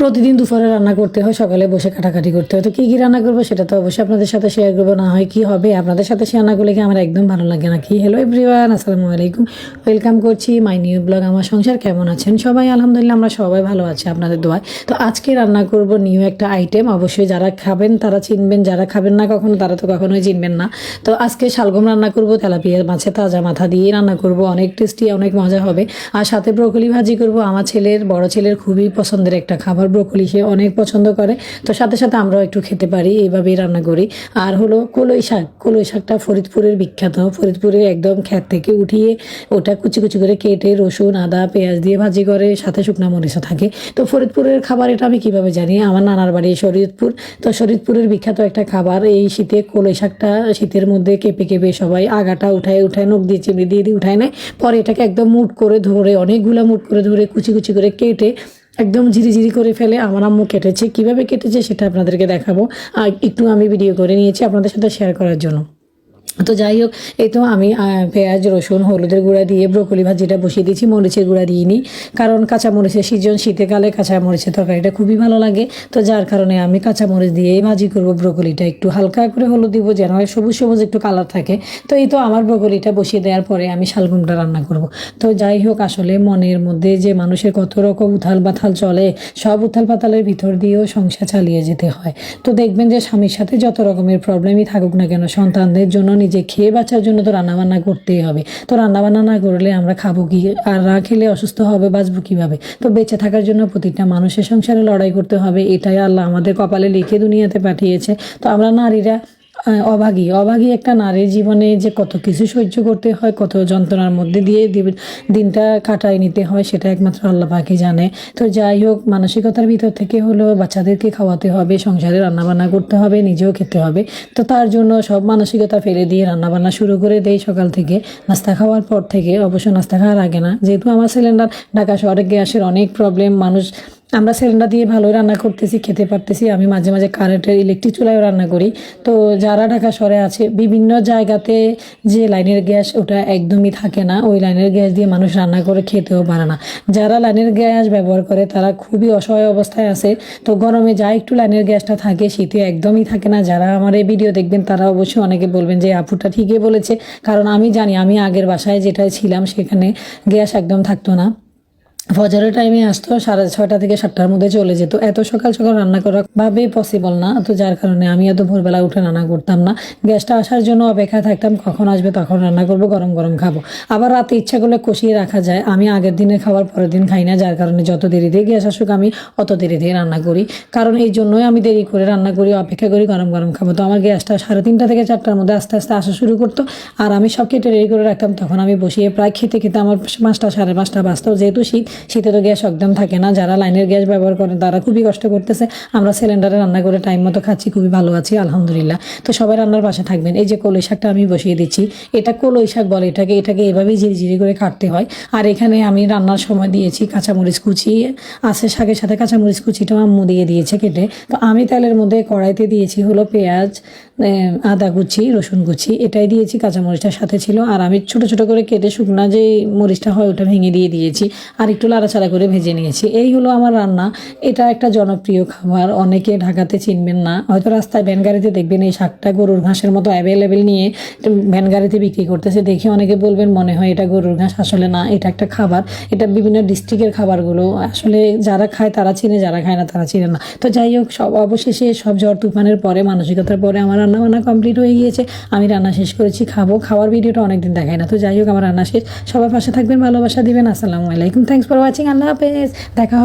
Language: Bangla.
প্রতিদিন দুপুরে রান্না করতে হয়, সকালে বসে কাটাকাটি করতে হয়। তো কী কী রান্না করব সেটা তো অবশ্যই আপনাদের সাথে শেয়ার করব, না হয় কী হবে? আপনাদের সাথে শেয়ার না করলে কি আমার একদম ভালো লাগে না? কি? হ্যালো এভরিওয়ান আসসালামু আলাইকুম। ওয়েলকাম করছি মাই নিউ ব্লগ আমার সংসার। কেমন আছেন সবাই? আলহামদুলিল্লাহ, আমরা সবাই ভালো আছি আপনাদের দোয়ায়। তো আজকে রান্না করব নিউ একটা আইটেম অবশ্যই যারা খাবেন, তারা চিনবেন, যারা খাবেন না কখনো, তারা তো কখনোই চিনবেন না। তো আজকে শালগম রান্না করব, তেলাপিয়া মাছে তাজা মাথা দিয়ে রান্না করব। অনেক টেস্টি অনেক মজা হবে। আর সাথে ব্রোকলি ভাজি করব। আমার ছেলের, বড় ছেলের খুবই পছন্দের একটা খাবার ব্রোকলি সে অনেক পছন্দ করে। তো সাথে সাথে আমরাও একটু খেতে পারি, এইভাবেই রান্না করি। আর হলো কলই শাক। কলই শাকটা ফরিদপুরের বিখ্যাত। ফরিদপুরের একদম খ্যাত থেকে উঠিয়ে ওটা কুচি কুচি করে কেটে রসুন, আদা, পেঁয়াজ দিয়ে ভাজি করে, সাথে শুকনা মরিচা থাকে। তো ফরিদপুরের খাবার এটা আমি কীভাবে জানি? আমার নানার বাড়ি শরীয়তপুর। তো শরীয়তপুরের বিখ্যাত একটা খাবার, এই শীতে কলই শাকটা শীতের মধ্যে কেঁপে কেঁপে সবাই আগাটা উঠায় উঠায়, নখ দিয়ে চিমড়ি দিয়ে দিয়ে উঠায় নেয়। পরে এটাকে একদম মুট করে ধরে, অনেকগুলো মুট করে ধরে কুচি কুচি করে কেটে একদম ঝিরিঝিরি করে ফেলে আমার আম্মু কেটেছে। কীভাবে কেটেছে সেটা আপনাদেরকে দেখাবো। আর একটু আমি ভিডিও করে নিয়েছি আপনাদের সাথে শেয়ার করার জন্য। তো যাই হোক, এই তো আমি পেঁয়াজ, রসুন, হলুদের গুঁড়া দিয়ে ব্রোকলি ভাজিটা বসিয়ে দিয়েছি, মরিচের গুঁড়া দিইনি। কারণ কাঁচা মরিচের সিজন শীতকালে কাঁচা মরিচের তরকারিটা খুবই ভালো লাগে। তো যার কারণে আমি কাঁচা মরিচ দিয়েই ভাজি করব ব্রোকলিটা। একটু হালকা করে হলুদ দিব যেন সবুজ সবুজ একটু কালার থাকে। তো এই তো আমার ব্রোকলিটা বসিয়ে দেওয়ার পরে আমি শালগুমটা রান্না করব। তো যাই হোক, আসলে মনের মধ্যে যে মানুষের কত রকম উথাল বাথাল চলে, সব উথাল পাতালের ভিতর দিয়েও সংসার চালিয়ে যেতে হয়। তো দেখবেন যে স্বামীর সাথে যত রকমের প্রবলেমই থাকুক না কেন, সন্তানদের জন্য নিজে খেয়ে বাঁচার জন্য তো রান্নাবান্না করতেই হবে। তো রান্নাবান্না না করলে আমরা খাব কি? আর না খেলে অসুস্থ হবে, বাঁচবো কীভাবে? তো বেঁচে থাকার জন্য প্রতিটা মানুষের সংসারে লড়াই করতে হবে। এটাই আল্লাহ আমাদের কপালে লিখে দুনিয়াতে পাঠিয়েছে। তো আমরা নারীরা অভাগী। অভাগী একটা নারীর জীবনে যে কত কিছু সহ্য করতে হয়, কত যন্ত্রণার মধ্যে দিয়ে দিনটা কাটায় নিতে হয়, সেটা একমাত্র আল্লাহ পাকি জানে। তো যাই হোক, মানসিকতার ভিতর থেকে হলো বাচ্চাদেরকে খাওয়াতে হবে, সংসারে রান্নাবান্না করতে হবে, নিজেও খেতে হবে। তো তার জন্য সব মানসিকতা ফেলে দিয়ে রান্নাবান্না শুরু করে দেই সকাল থেকে। নাস্তা খাওয়ার পর থেকে অবশ্য নাস্তা খাওয়ার আগে না, যেহেতু আমার সিলিন্ডার ঢাকা শহরে গ্যাসের অনেক প্রবলেম মানুষ আমরা সিলিন্ডার দিয়ে ভালোই রান্না করতেছি, খেতে পারতেছি। আমি মাঝে মাঝে কারেন্টের ইলেকট্রিক চুলায়ও রান্না করি। তো যারা ঢাকা শহরে আছে, বিভিন্ন জায়গাতে যে লাইনের গ্যাস ওটা একদমই থাকে না। ওই লাইনের গ্যাস দিয়ে মানুষ রান্না করে খেতেও পারে না। যারা লাইনের গ্যাস ব্যবহার করে, তারা খুবই অসহায় অবস্থায় আছে। তো গরমে যা একটু লাইনের গ্যাসটা থাকে, শীতে একদমই থাকে না। যারা আমার এই ভিডিও দেখবেন, তারা অবশ্যই অনেকে বলবেন যে আপুটা ঠিকই বলেছে। কারণ আমি জানি, আমি আগের বাসায় যেটায় ছিলাম, সেখানে গ্যাস একদম থাকতো না। ফজরের টাইমে আসতো, সাড়ে ছয়টা থেকে সাতটার মধ্যে চলে যেত। এত সকাল সকাল রান্না করা ভাবেই পসিবল না। তো যার কারণে আমি এত ভোরবেলা উঠে রান্না করতাম না। গ্যাসটা আসার জন্য অপেক্ষায় থাকতাম, কখন আসবে তখন রান্না করব, গরম গরম খাব। আবার রাতে ইচ্ছা করলে কষিয়ে রাখা যায়। আমি আগের দিনে খাবার পরের দিন খাই না, যার কারণে যত দেরিতে গ্যাস আসুক আমি অত দেরিতে রান্না করি। কারণ এই জন্যই আমি দেরি করে রান্না করি, অপেক্ষা করি, গরম গরম খাব। তো আমার গ্যাসটা সাড়ে তিনটা থেকে চারটার মধ্যে আস্তে আস্তে আসা শুরু করতো। আর আমি সব কেটে রেডি করে রাখতাম, তখন আমি বসিয়ে প্রায় খেতে খেতে আমার পাঁচটা সাড়ে পাঁচটা বাজতো। যেহেতু শীত শীতে তো গ্যাস একদম থাকে না। যারা লাইনের গ্যাস ব্যবহার করেন তারা খুবই কষ্ট করতেছে। আমরা সিলিন্ডারে রান্না করে টাইম মতো খাচ্ছি, খুবই ভালো আছি, আলহামদুলিল্লাহ। তো সবাই রান্নার পাশে থাকবেন। এই যে কলই শাকটা আমি বসিয়ে দিচ্ছি, এটা কলই শাক বলে, এটাকে এটাকে এভাবেই ঝিরি ঝিরি করে কাটতে হয়। আর এখানে আমি রান্নার সময় দিয়েছি কাঁচামরিচ কুচি, আছে শাকের সাথে কাঁচামরিচ কুচিটাও আম্মু দিয়ে দিয়েছে কেটে। তো আমি তেলের মধ্যে কড়াইতে দিয়েছি হলো পেঁয়াজ আদা কুচি, রসুন কুচি, এটাই দিয়েছি, কাঁচামরিচটার সাথে ছিল। আর আমি ছোট ছোট করে কেটে শুকনা যে মরিচটা হয়, ওটা ভেঙে দিয়ে দিয়েছি। আর একটু লাড়াচাড়া করে ভেজে নিয়েছি। এই হলো আমার রান্না। এটা একটা জনপ্রিয় খাবার। অনেকে ঢাকাতে চিনবেন না। হয়তো রাস্তায় ভ্যান গাড়িতে দেখবেন, এই শাকটা গরুর ঘাসের মতো অ্যাভেলেবেল নিয়ে ভ্যান গাড়িতে বিক্রি করতেছে। দেখে অনেকে বলবেন, মনে হয় এটা গরুর ঘাস। আসলে না, এটা একটা খাবার। এটা বিভিন্ন ডিস্ট্রিক্টের খাবারগুলো। আসলে যারা খায় তারা চিনে, যারা খায় না তারা চিনে না। তো যাই হোক, সব অবশেষে সব ঝড় তুফানের পরে, মানসিকতার পরে আমার রান্না বান্না কমপ্লিট হয়ে গিয়েছে। আমি রান্না শেষ করেছি, খাব। খাওয়ার ভিডিওটা অনেকদিন দেখায় না। তো যাই হোক, আমার রান্না শেষ। সবার পাশে থাকবেন, ভালোবাসা দিবেন। আসসালামু আলাইকুম। থ্যাংকস ফর ওয়াচিং আল্লাহ হাফেজ দেখা